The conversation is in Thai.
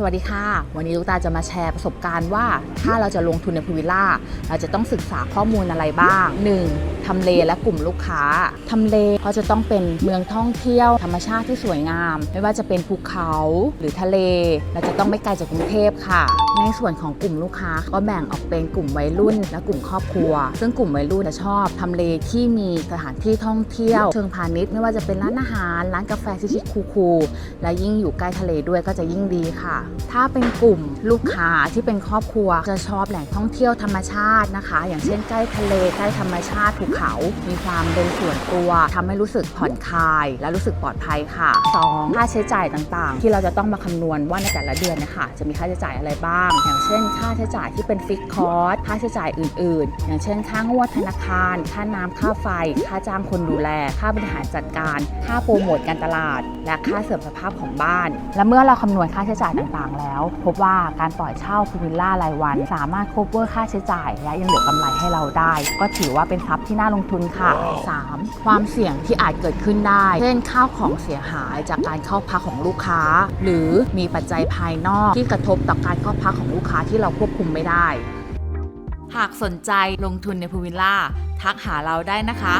สวัสดีค่ะ วันนี้ลูกตาจะมาแชร์ประสบการณ์ว่า ถ้าเราจะลงทุนในพูวิลล่าเราจะต้องศึกษาข้อมูลอะไรบ้าง 1. ทำเลและกลุ่มลูกค้าทำเลเขาจะต้องเป็นเมืองท่องเที่ยว ธรรมชาติที่สวยงาม ไม่ว่าจะเป็นภูเขาหรือทะเล เราจะต้องไม่ไกลจากกรุงเทพค่ะ ในส่วนของกลุ่มลูกค้าก็แบ่งออกเป็นกลุ่มวัยรุ่น และกลุ่มครอบครัว ซึ่งกลุ่มวัยรุ่นจะชอบทำเลที่มีสถานที่ท่องเที่ยว เชิงพาณิชย์ไม่ว่าจะเป็นร้านอาหาร ร้านกาแฟชิคๆคูลๆและยิ่งอยู่ใกล้ทะเลด้วยก็จะยิ่งดีค่ะ ถ้าเป็นกลุ่มลูกค้าที่เป็นครอบครัว จะชอบแหล่งท่องเที่ยวธรรมชาตินะคะ อย่างเช่นใกล้ทะเลใกล้ธรรมชาติภูเขา มีความเป็นส่วนตัวทำให้รู้สึกผ่อนคลาย และรู้สึกปลอดภัยค่ะ 2. ค่าใช้จ่ายต่างๆ ที่เราจะต้องมาคำนวณว่าในแต่ละเดือนนะคะจะมีค่าใช้จ่ายอะไรบ้างอย่างเช่น ค่าใช้จ่ายที่เป็นฟิกคอร์สค่าใช้จ่ายอื่น ๆ อย่างเช่น ค่างวดธนาคาร ค่าน้ำค่าไฟ ค่าจ้างคนดูแล ค่าบริหารจัดการ ค่าโปรโมทการตลาด และค่าเสื่อมสภาพของบ้าน และเมื่อเราคำนวณค่าใช้จ่ายต่างๆ แล้ว พบว่าการปล่อยเช่าพูลวิลล่ารายวัน สามารถ cover ค่าใช้จ่าย และยังเหลือกำไรให้เราได้ ก็ถือว่าเป็นทรัพย์ที่น่าลงทุนค่ะ 3. ความเสี่ยงที่อาจเกิดขึ้นได้ เช่นข้าวของเสียหายจากการเข้าพักของลูกค้า หรือมีปัจจัยภายนอกที่กระทบต่อการเข้าพักของลูกค้าที่เราควบคุมไม่ได้ หากสนใจลงทุนในพูวิลล่าทักหาเราได้นะคะ